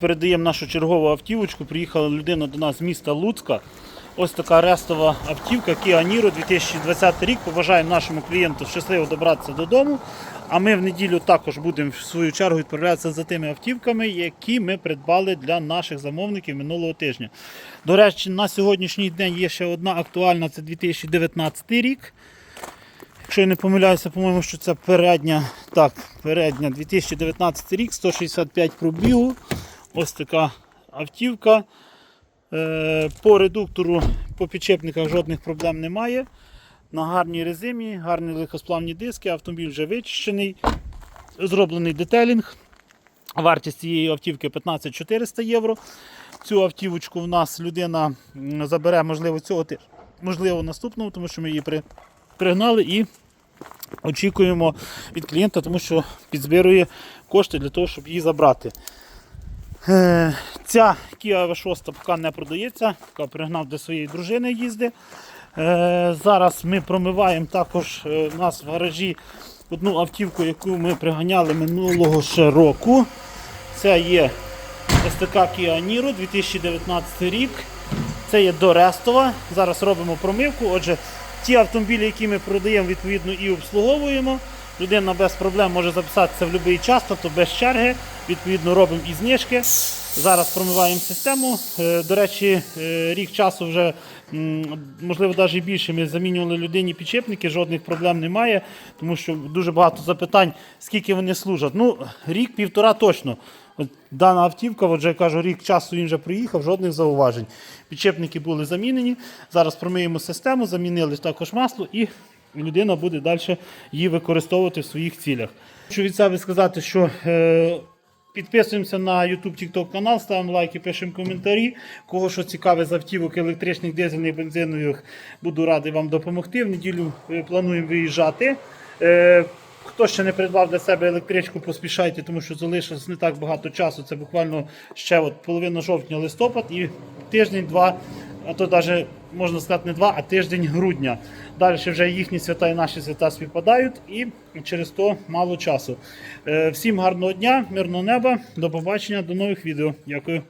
Передаємо нашу чергову автівочку. Приїхала людина до нас з міста Луцька. Ось така рестова автівка Kia Niro 2020 рік. Побажаємо нашому клієнту щасливо добратися додому. А ми в неділю також будемо в свою чергу відправлятися за тими автівками, які ми придбали для наших замовників минулого тижня. До речі, на сьогоднішній день є ще одна актуальна, це 2019 рік. Якщо я не помиляюся, по-моєму, що це передня, так, передня 2019 рік, 165 пробігу. Ось така автівка. Е, По редуктору, по підчепниках жодних проблем немає. На гарній резині, гарні легкосплавні диски, автомобіль вже вичищений, зроблений детелінг. Вартість цієї автівки 15 400 євро. Цю автівочку в нас людина забере, можливо, цього можливо, наступного, тому що ми її пригнали і очікуємо від клієнта, тому що підзбирує кошти для того, щоб її забрати. Е, Ця Kia V6 поки не продається, поки пригнав до своєї дружини їзди. Е, Зараз ми промиваємо також е, у нас в гаражі одну автівку, яку ми приганяли минулого ще року. Це є така Kia Niro 2019 рік. Це є Дорестова. Зараз робимо промивку. Отже, ті автомобілі, які ми продаємо, відповідно і обслуговуємо. Людина без проблем може записатися в будь-який час, тобто без черги. Відповідно, робимо і знижки. Зараз промиваємо систему. Е, До речі, е, рік часу вже, можливо, навіть більше. Ми замінювали людині підчепники, жодних проблем немає, тому що дуже багато запитань, скільки вони служать. Ну, рік-півтора точно. От Дана автівка, отже, я кажу, рік часу він вже приїхав, жодних зауважень. Підчепники були замінені. Зараз промиємо систему, замінили також масло і людина буде далі її використовувати в своїх цілях. Хочу від себе сказати, що е, підписуємося на YouTube TikTok канал, ставимо лайки, пишемо коментарі. Кого що цікаве з автівок електричних, дизельних, бензинових, буду радий вам допомогти. В неділю е, плануємо виїжджати. Е, Хто ще не придбав для себе електричку, поспішайте, тому що залишилось не так багато часу. Це буквально ще от половина жовтня, листопад і тиждень-два, а то навіть можна сказати не два, а тиждень грудня. Далі вже їхні свята і наші свята співпадають, і через то мало часу. Е, Всім гарного дня, мирного неба, до побачення, до нових відео. Дякую.